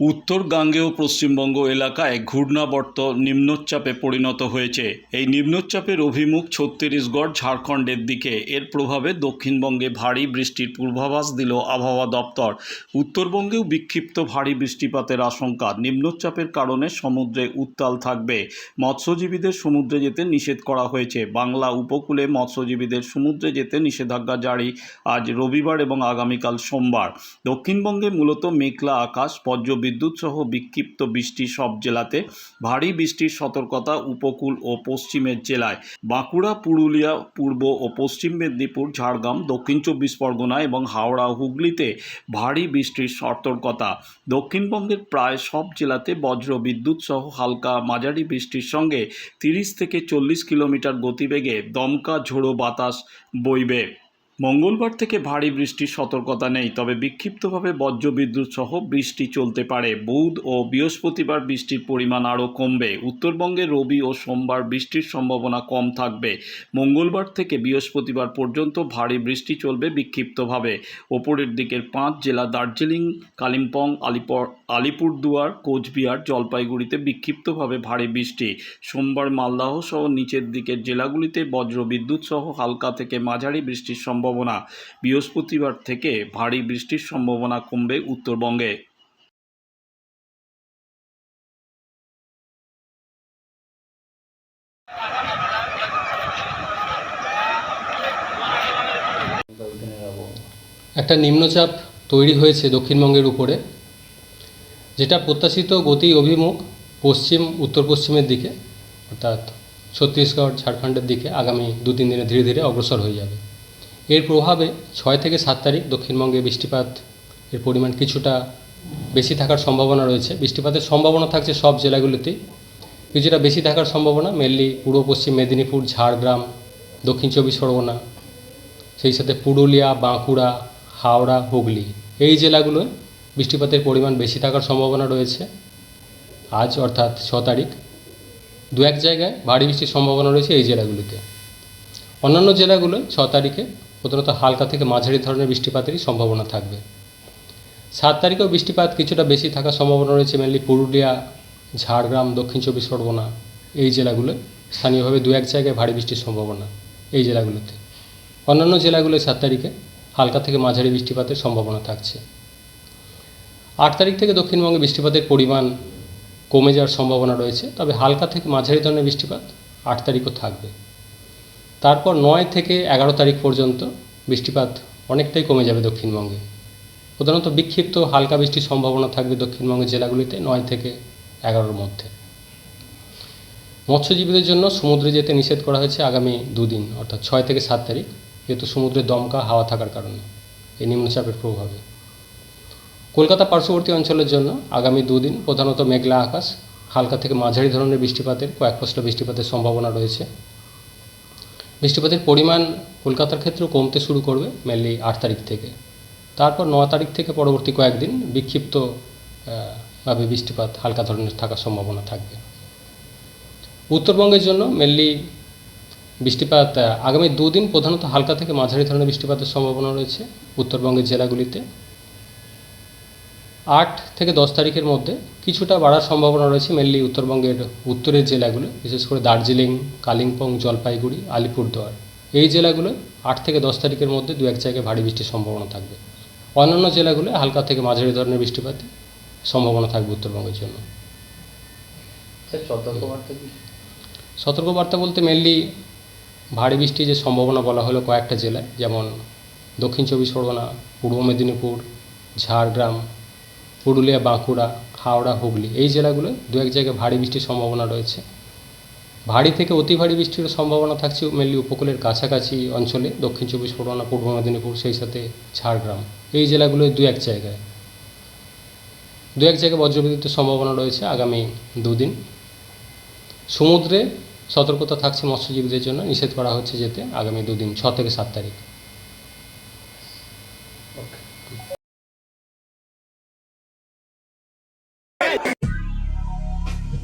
উত্তর গাঙ্গেয় পশ্চিমবঙ্গ এলাকায় ঘূর্ণাবর্ত নিম্নচাপে পরিণত হয়েছে। এই নিম্নচাপের অভিমুখ ছত্তিশগড়, ঝাড়খণ্ডের দিকে। এর প্রভাবে দক্ষিণবঙ্গে ভারী বৃষ্টির পূর্বাভাস দিল আবহাওয়া দপ্তর। উত্তরবঙ্গেও বিক্ষিপ্ত ভারী বৃষ্টিপাতের আশঙ্কা। নিম্নচাপের কারণে সমুদ্রে উত্তাল থাকবে। মৎস্যজীবীদের সমুদ্রে যেতে নিষেধ করা হয়েছে। বাংলা উপকূলে মৎস্যজীবীদের সমুদ্রে যেতে নিষেধাজ্ঞা জারি আজ রবিবার এবং আগামীকাল সোমবার। দক্ষিণবঙ্গে মূলত মেঘলা আকাশ বজ্রবিদ্যুৎ সহ বিক্ষিপ্ত বৃষ্টি সব জেলাতে। ভারী বৃষ্টির সতর্কতা উপকূল ও পশ্চিমের জেলায়। বাঁকুড়া, পুরুলিয়া, পূর্ব ও পশ্চিম মেদিনীপুর, ঝাড়গ্রাম, দক্ষিণ চব্বিশ পরগনা এবং হাওড়া, হুগলিতে ভারী বৃষ্টির সতর্কতা। দক্ষিণবঙ্গের প্রায় সব জেলাতে বজ্র বিদ্যুৎ সহ হালকা মাঝারি বৃষ্টির সঙ্গে তিরিশ থেকে চল্লিশ কিলোমিটার গতিবেগে দমকা ঝোড়ো বাতাস বইবে। মঙ্গলবার থেকে ভারী বৃষ্টির সতর্কতা নেই, তবে বিক্ষিপ্তভাবে বজ্রবিদ্যুৎ সহ বৃষ্টি চলতে পারে। বুধ ও বৃহস্পতিবার বৃষ্টির পরিমাণ আরও কমবে। উত্তরবঙ্গে রবি ও সোমবার বৃষ্টির সম্ভাবনা কম থাকবে। মঙ্গলবার থেকে বৃহস্পতিবার পর্যন্ত ভারী বৃষ্টি চলবে বিক্ষিপ্তভাবে। ওপরের দিকের পাঁচ জেলা দার্জিলিং, কালিম্পং, আলিপুর, আলিপুরদুয়ার, কোচবিহার, জলপাইগুড়িতে বিক্ষিপ্তভাবে ভারী বৃষ্টি। সোমবার মালদাহ সহ নিচের দিকের জেলাগুলিতে বজ্রবিদ্যুৎ সহ হালকা থেকে মাঝারি বৃষ্টির সম্ভাবনা বৃহস্পতিবার থেকে ভারী বৃষ্টির সম্ভাবনা কমবে উত্তরবঙ্গে। একটা নিম্নচাপ তৈরি হয়েছে দক্ষিণবঙ্গের উপরে, যেটা প্রত্যাশিত গতি অভিমুখ পশ্চিম উত্তর পশ্চিমের দিকে, অর্থাৎ ছত্তিশগড়, ঝাড়খণ্ডের দিকে আগামী দু তিন দিনে ধীরে ধীরে অগ্রসর হয়ে যাবে। এর প্রভাবে ছয় থেকে সাত তারিখ দক্ষিণবঙ্গে বৃষ্টিপাত, এর পরিমাণ কিছুটা বেশি থাকার সম্ভাবনা রয়েছে। বৃষ্টিপাতের সম্ভাবনা থাকছে সব জেলাগুলিতে কিছুটা বেশি থাকার সম্ভাবনা মেনলি পূর্ব, পশ্চিম মেদিনীপুর, ঝাড়গ্রাম, দক্ষিণ চব্বিশ পরগনা, সেই সাথে পুরুলিয়া, বাঁকুড়া, হাওড়া, হুগলি। এই জেলাগুলোয় বৃষ্টিপাতের পরিমাণ বেশি থাকার সম্ভাবনা রয়েছে। আজ অর্থাৎ ছ তারিখ। দু এক জায়গায় ভারী বৃষ্টির সম্ভাবনা রয়েছে এই জেলাগুলিতে। অন্যান্য জেলাগুলোয় ছ তারিখে প্রধানত হালকা থেকে মাঝারি ধরনের বৃষ্টিপাতেরই সম্ভাবনা থাকবে। সাত তারিখেও বৃষ্টিপাত কিছুটা বেশি থাকার সম্ভাবনা রয়েছে মেনলি পুরুলিয়া, ঝাড়গ্রাম, দক্ষিণ চব্বিশ পরগনা, এই জেলাগুলোয় স্থানীয়ভাবে দু এক জায়গায় ভারী বৃষ্টির সম্ভাবনা এই জেলাগুলোতে। অন্যান্য জেলাগুলোয় সাত তারিখে হালকা থেকে মাঝারি বৃষ্টিপাতের সম্ভাবনা থাকছে। আট তারিখ থেকে দক্ষিণবঙ্গে বৃষ্টিপাতের পরিমাণ কমে যাওয়ার সম্ভাবনা রয়েছে, তবে হালকা থেকে মাঝারি ধরনের বৃষ্টিপাত আট তারিখও থাকবে। তারপর নয় থেকে এগারো তারিখ পর্যন্ত বৃষ্টিপাত অনেকটাই কমে যাবে দক্ষিণবঙ্গে। প্রধানত বিক্ষিপ্ত হালকা বৃষ্টির সম্ভাবনা থাকবে দক্ষিণবঙ্গের জেলাগুলিতে নয় থেকে এগারোর মধ্যে। মৎস্যজীবীদের জন্য সমুদ্রে যেতে নিষেধ করা হয়েছে আগামী দুদিন, অর্থাৎ ছয় থেকে সাত তারিখ, যেহেতু সমুদ্রে দমকা হাওয়া থাকার কারণে। এই নিম্নচাপের প্রভাবে। কলকাতা পার্শ্ববর্তী অঞ্চলের জন্য আগামী দুদিন প্রধানত মেঘলা আকাশ, হালকা থেকে মাঝারি ধরনের বৃষ্টিপাতের কয়েক ফসলা বৃষ্টিপাতের সম্ভাবনা রয়েছে। বৃষ্টিপাতের পরিমাণ কলকাতার ক্ষেত্রেও কমতে শুরু করবে মেনলি আট তারিখ থেকে। তারপর ন তারিখ থেকে পরবর্তী কয়েকদিন বিক্ষিপ্ত ভাবে বৃষ্টিপাত হালকা ধরনের থাকার সম্ভাবনা থাকবে। উত্তরবঙ্গের জন্য মেনলি বৃষ্টিপাত আগামী দুদিন প্রধানত হালকা থেকে মাঝারি ধরনের বৃষ্টিপাতের সম্ভাবনা রয়েছে উত্তরবঙ্গের জেলাগুলিতে। আট থেকে দশ তারিখের মধ্যে কিছুটা বাড়ার সম্ভাবনা রয়েছে মেনলি উত্তরবঙ্গের উত্তরের জেলাগুলো বিশেষ করে দার্জিলিং কালিম্পং জলপাইগুড়ি আলিপুরদুয়ার। এই জেলাগুলো আট থেকে দশ তারিখের মধ্যে দু এক জায়গায় ভারী বৃষ্টির সম্ভাবনা থাকবে। অন্যান্য জেলাগুলো হালকা থেকে মাঝারি ধরনের বৃষ্টিপাতের সম্ভাবনা থাকবে উত্তরবঙ্গের জন্য। সতর্কবার্তা বলতে মেনলি ভারী বৃষ্টির যে সম্ভাবনা বলা হলো কয়েকটা জেলায় যেমন দক্ষিণ চব্বিশ পরগনা পূর্ব মেদিনীপুর ঝাড়গ্রাম পুরুলিয়া বাঁকুড়া হাওড়া হুগলি, এই জেলাগুলোয় দু এক জায়গায় ভারী বৃষ্টির সম্ভাবনা রয়েছে। ভারী থেকে অতি ভারী বৃষ্টির সম্ভাবনা থাকছে মেনলি উপকূলের কাছাকাছি অঞ্চলে, দক্ষিণ চব্বিশ পরগনা, পূর্ব মেদিনীপুর, সেই সাথে ঝাড়গ্রাম। এই জেলাগুলোয় দু এক জায়গায়। দু এক জায়গায় বজ্রবিদ্যুতের সম্ভাবনা রয়েছে আগামী দুদিন। সমুদ্রে সতর্কতা থাকছে মৎস্যজীবীদের জন্য, নিষেধ করা হচ্ছে যেতে আগামী দুদিন, ছ থেকে সাত তারিখ।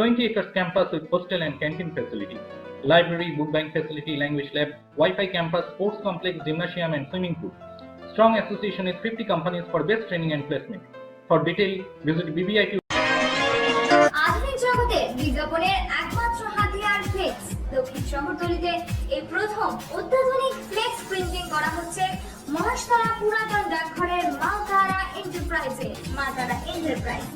20 acres campus with hostel and canteen facility, library, book bank facility, language lab, Wi-Fi campus, sports complex, gymnasium, and swimming pool. Strong association with 50 companies for best training and placement. For detail, visit BBIT প্রথম করা হচ্ছে মহাশতলা পুরাতন ডাকঘরের মা তারা এন্টারপ্রাইজে মা তারা enterprise